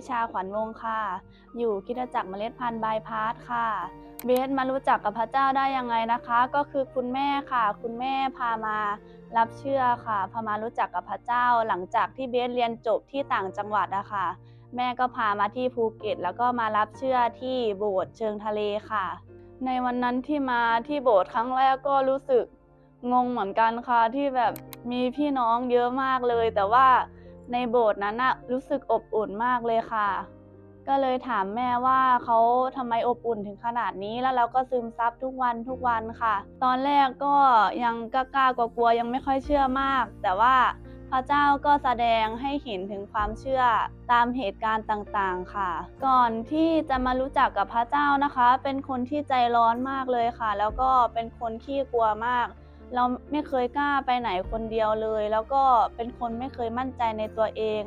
พิชาขวัญวงค่ะ อยู่คิดจักรเมล็ดพันธุ์บายพาสค่ะ เบสมารู้จักกับพระเจ้าได้ยังไงนะคะ ก็คือคุณแม่ค่ะ คุณแม่พามารับเชื่อค่ะ พามารู้จักกับพระเจ้าหลังจากที่เบสเรียนจบที่ต่างจังหวัดอะค่ะ แม่ก็พามาที่ภูเก็ต แล้วก็มารับเชื่อที่โบสถ์เชิงทะเลค่ะ ในวันนั้นที่มาที่โบสถ์ครั้งแรกก็รู้สึกงงเหมือนกันค่ะที่แบบมีพี่น้องเยอะมากเลย แต่ว่า ในโบสถ์นั้นนะรู้สึกอบอุ่นมากเลยค่ะ ก็เลยถามแม่ว่าเขาทำไมอบอุ่นถึงขนาดนี้แล้วเราก็ซึมซับทุกวันทุกวันค่ะ ตอนแรกก็ยังกล้ากลัวๆยังไม่ค่อยเชื่อมาก แต่ว่าพระเจ้าก็แสดงให้เห็นถึงความเชื่อตามเหตุการณ์ต่างๆค่ะ ก่อนที่จะมารู้จักกับพระเจ้านะคะ เป็นคนที่ใจร้อนมากเลยค่ะ แล้วก็เป็นคนขี้กลัวมาก เราไม่เคยกล้าไปไหนคนเดียวเลย แล้วก็เป็นคนไม่เคยมั่นใจในตัวเอง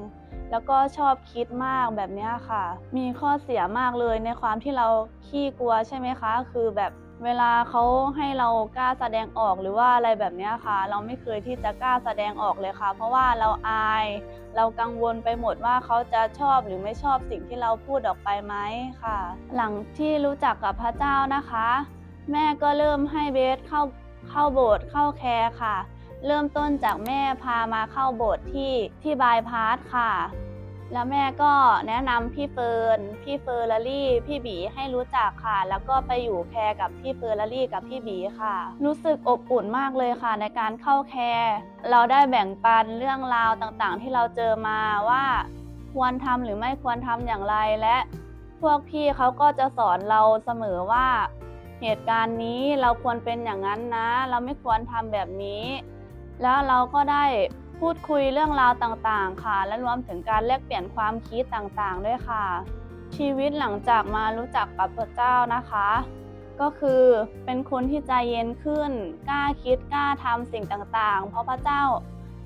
แล้วก็ชอบคิดมากแบบนี้ค่ะ มีข้อเสียมากเลยในความที่เราขี้กลัวใช่ไหมคะ คือแบบเวลาเขาให้เรากล้าแสดงออกหรือว่าอะไรแบบนี้ค่ะ เราไม่เคยที่จะกล้าแสดงออกเลยค่ะ เพราะว่าเราอาย เรากังวลไปหมดว่าเขาจะชอบหรือไม่ชอบสิ่งที่เราพูดออกไปไหมค่ะ หลังที่รู้จักกับพระเจ้านะคะ แม่ก็เริ่มให้เบสเข้า เข้าโบสถ์เข้าแคร์ค่ะ เริ่มต้นจากแม่พามาเข้าโบสถ์ที่ที่บายพาสค่ะ แล้วแม่ก็แนะนำพี่เฟิร์นพี่เฟอร์รารี่ พี่บีให้รู้จักค่ะ แล้วก็ไปอยู่แคร์กับพี่เฟอร์รารี่กับพี่บีค่ะ รู้สึกอบอุ่นมากเลยค่ะ ในการเข้าแคร์เราได้แบ่งปันเรื่องราวต่างๆ ที่เราเจอมาว่าควรทำหรือไม่ควรทำอย่างไรและพวกพี่เขาก็จะสอนเราเสมอว่า เหตุการณ์นี้เราควรเป็นอย่างนั้นนะ เราไม่ควรทำแบบนี้ แล้วเราก็ได้พูดคุยเรื่องราวต่างๆ ค่ะ และรวมถึงการแลกเปลี่ยนความคิดต่างๆ ด้วยค่ะ ชีวิตหลังจากมารู้จักกับพระเจ้านะคะ ก็คือเป็นคนที่ใจเย็นขึ้น กล้าคิดกล้าทำสิ่งต่างๆ เพราะพระเจ้า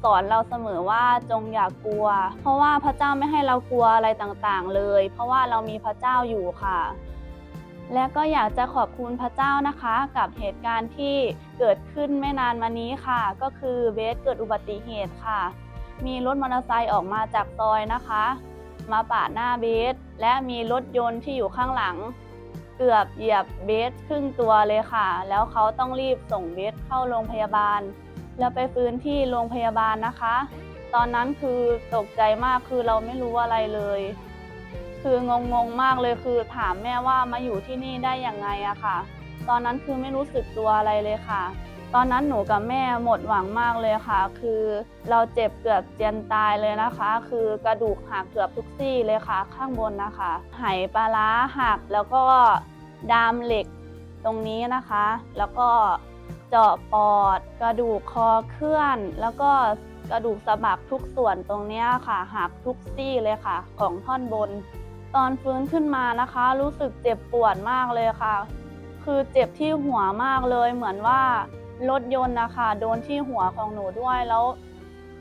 สอนเราเสมอว่าจงอย่ากกลัว เพราะว่าพระเจ้าไม่ให้เรากลัวอะไรต่างๆ เลย เพราะว่าเรามีพระเจ้าอยู่ค่ะ และก็อยากจะขอบคุณพระเจ้านะคะกับเหตุการณ์ที่เกิดขึ้นไม่นานมานี้ค่ะ ก็คือเบสเกิดอุบัติเหตุค่ะ มีรถมอเตอร์ไซค์ออกมาจากซอยนะคะ มาปาดหน้าเบสและมีรถยนต์ที่อยู่ข้างหลัง เกือบเหยียบเบสครึ่งตัวเลยค่ะ แล้วเขาต้องรีบส่งเบสเข้าโรงพยาบาล แล้วไปฟื้นที่โรงพยาบาลนะคะ ตอนนั้นคือตกใจมากคือเราไม่รู้อะไรเลย คืองงงๆมากเลยคือถามแม่ว่ามาอยู่ที่นี่ได้ยังไงอะค่ะ ตอนนั้นคือไม่รู้สึกตัวอะไรเลยค่ะ ตอนนั้นหนูกับแม่หมดหวังมากเลยค่ะ คือเราเจ็บเกือบเจียนตายเลยนะคะ คือกระดูกหักเกือบทุกซี่เลยค่ะ ข้างบนนะคะไหปลาร้าหักแล้วก็ดามเหล็กตรงนี้นะคะ แล้วก็เจาะปอด กระดูกคอเคลื่อน แล้วก็กระดูกสะบักทุกส่วนตรงนี้ค่ะหักทุกซี่เลยค่ะ ของท่อนบน ตอนฟื้นขึ้นมานะคะ รู้สึกเจ็บปวดมากเลยค่ะ คือเจ็บที่หัวมากเลยเหมือนว่ารถยนต์นะคะโดนที่หัวของหนูด้วยแล้ว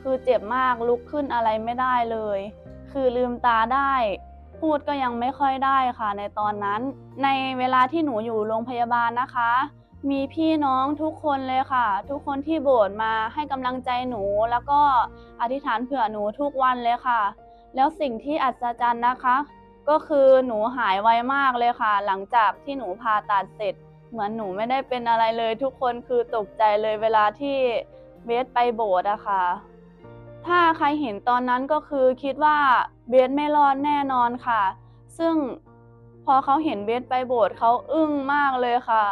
คือเจ็บมากลุกขึ้นอะไรไม่ได้เลย คือลืมตาได้ พูดก็ยังไม่ค่อยได้ค่ะในตอนนั้น ในเวลาที่หนูอยู่โรงพยาบาลนะคะ มีพี่น้องทุกคนเลยค่ะ ทุกคนที่โบสถ์มาให้กำลังใจหนูแล้วก็อธิษฐานเผื่อหนูทุกวันเลยค่ะ แล้วสิ่งที่อัศจรรย์นะคะ ก็คือหนูหายไวมากเลยค่ะ หลังจากที่หนูผ่าตัดเสร็จ เหมือนหนูไม่ได้เป็นอะไรเลย ทุกคนคือตกใจเลยเวลาที่เบสไปโบสถ์อะค่ะ ถ้าใครเห็นตอนนั้นก็คือคิดว่าเบสไม่รอดแน่นอนค่ะ ซึ่งพอเขาเห็นเบสไปโบสถ์เขาอึ้งมากเลยค่ะ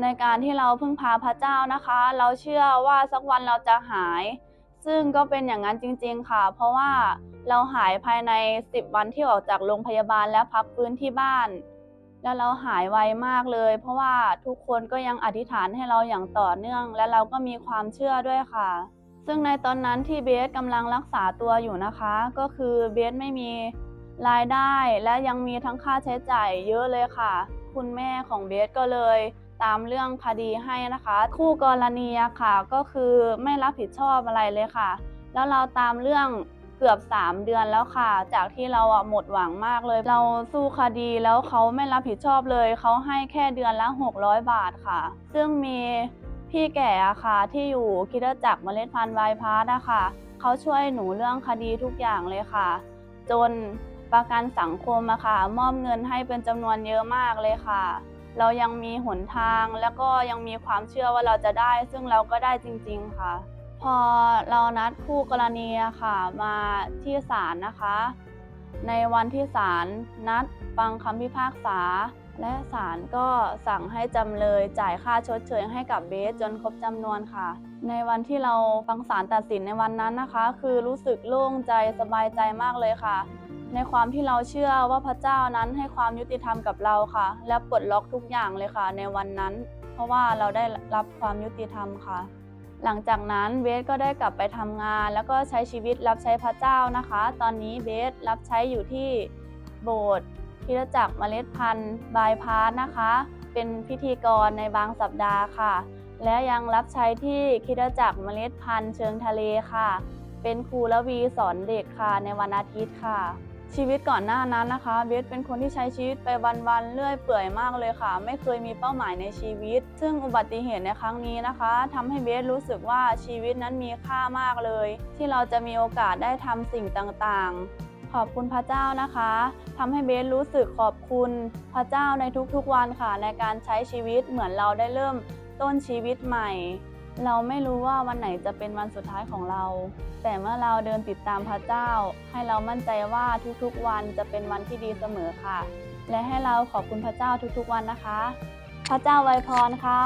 ในการที่เราพึ่งพาพระเจ้านะคะ เราเชื่อว่าสักวันเราจะหาย ซึ่งก็เป็นอย่างนั้นจริง ๆ ค่ะ เพราะว่าเราหายภายใน 10 วันที่ออกจากโรงพยาบาลและพักฟื้นที่บ้าน แล้วเราหายไวมากเลย เพราะว่าทุกคนก็ยังอธิษฐานให้เราอย่างต่อเนื่อง และเราก็มีความเชื่อด้วยค่ะ ซึ่งในตอนนั้นที่เบสกำลังรักษาตัวอยู่นะคะ ก็คือเบสไม่มีรายได้และยังมีทั้งค่าใช้จ่ายเยอะเลยค่ะ คุณแม่ของเบสก็เลย ตามเรื่องคดีให้นะคะ คู่กรณีค่ะก็คือไม่รับผิดชอบอะไรเลยค่ะ แล้วเราตามเรื่องเกือบ 3 เดือนแล้วค่ะ จากที่เราอะหมดหวังมากเลย เราสู้คดีแล้วเขาไม่รับผิดชอบเลย เขาให้แค่เดือนละ 600 บาทค่ะ ซึ่งมีพี่แก่อะค่ะที่อยู่คิดจักรเมล็ดพันธุ์ไวพาร์ทอะค่ะเขาช่วยหนูเรื่องคดีทุกอย่างเลยค่ะ จนประกันสังคมอะค่ะ มอบเงินให้เป็นจำนวนเยอะมากเลยค่ะ เรายังมีหนทางแล้วก็ยังมีความเชื่อว่าเราจะได้ ซึ่งเราก็ได้จริง ๆ ค่ะ พอเรานัดคู่กรณีค่ะ มาที่ศาลนะคะ ในวันที่ศาลนัดฟังคำพิพากษา และศาลก็สั่งให้จำเลยจ่ายค่าชดเชยให้กับเบสจนครบจำนวนค่ะ ในวันที่เราฟังศาลตัดสินในวันนั้นนะคะ คือรู้สึกโล่งใจสบายใจมากเลยค่ะ ในความที่เราเชื่อว่าพระเจ้านั้นให้ความยุติธรรมกับเราค่ะ และปลดล็อกทุกอย่างเลยค่ะ ในวันนั้น เพราะว่าเราได้รับความยุติธรรมค่ะ หลังจากนั้นเบสก็ได้กลับไปทำงาน แล้วก็ใช้ชีวิตรับใช้พระเจ้านะคะ ตอนนี้เบสรับใช้อยู่ที่โบสถ์คริสตจักรเมล็ดพันธุ์บายพาสนะคะ เป็นพิธีกรในบางสัปดาห์ค่ะ และยังรับใช้ที่คริสตจักรเมล็ดพันธุ์เชิงทะเลค่ะ เป็นครูละวีสอนเด็กค่ะในวันอาทิตย์ค่ะ ชีวิตก่อนหน้านั้นนะคะเบสเป็นคนที่ใช้ชีวิตไปวันๆเรื่อยเปื่อยมากเลยค่ะ ไม่เคยมีเป้าหมายในชีวิต ซึ่งอุบัติเหตุในครั้งนี้นะคะทำให้เบสรู้สึกว่าชีวิตนั้นมีค่ามากเลย ที่เราจะมีโอกาสได้ทำสิ่งต่างๆ ขอบคุณพระเจ้านะคะทำให้เบสรู้สึกขอบคุณพระเจ้าในทุกๆวันค่ะ ในการใช้ชีวิตเหมือนเราได้เริ่มต้นชีวิตใหม่ เราไม่รู้ว่าวันไหนจะเป็นวันสุดท้ายของเรา แต่เมื่อเราเดินติดตามพระเจ้า ให้เรามั่นใจว่าทุกๆวันจะเป็นวันที่ดีเสมอค่ะ และให้เราขอบคุณพระเจ้าทุกๆวันนะคะ พระเจ้าไวพรค่ะ